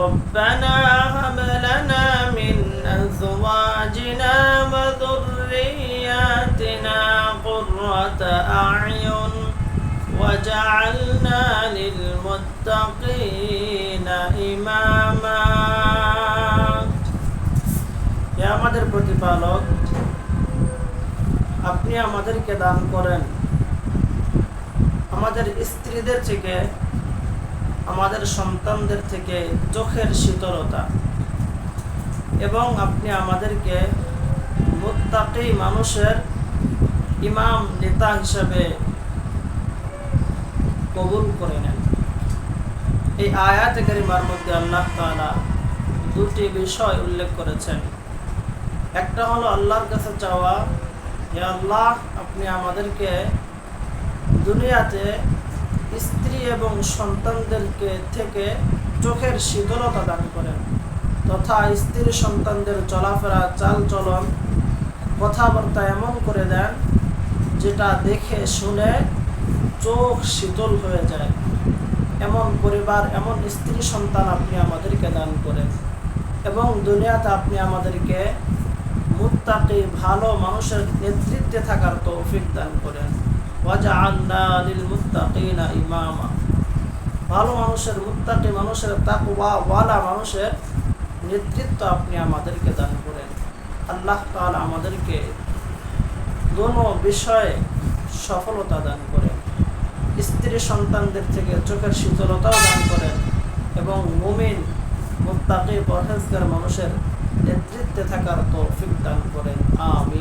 ربنا هب لنا من أزواجنا وذرياتنا قرة أعين وجعلنا للمتقين إماما হে আমাদের প্রতিপালক আপনি আমাদেরকে দান করেন আমাদের স্ত্রীদের থেকে আমাদের সন্তানদের থেকে চোখের শীতলতা। এবং আপনি আমাদেরকে মুত্তাকি মানুষের ইমাম, নেতা হিসাবে কবুল করে নেন। এই আয়াত কারিমার মধ্যে আল্লাহ তাআলা দুটি বিষয় উল্লেখ করেছেন। একটা হলো আল্লাহর কাছে চাওয়া, হে আল্লাহ, আপনি আমাদেরকে দুনিয়াতে স্ত্রী এবং সন্তানদেরকে থেকে চোখের শীতলতা দান করেন, তথা স্ত্রী সন্তানদের চলাফেরা চাল চলন কথাবার্তা এমন করে দেন যেটা দেখে শুনে চোখ শীতল হয়ে যায়। এমন পরিবার, এমন স্ত্রী সন্তান আপনি আমাদেরকে দান করেন এবং দুনিয়াতে আপনি আমাদেরকে মুত্তাকি, ভালো মানুষের নেতৃত্বে থাকার তৌফিক দান ভালো মানুষের মানুষের মানুষের নেতৃত্ব আপনি আমাদেরকে দান করেন। আল্লাহ আমাদেরকে দোনো বিষয়ে সফলতা দান করেন। স্ত্রী সন্তানদের থেকে চোখের শীতলতাও দান করেন এবং মুমিন, মুত্তাকি, পরহেজগার মানুষের নেতৃত্বে থাকার তৌফিক দান করেন। আমি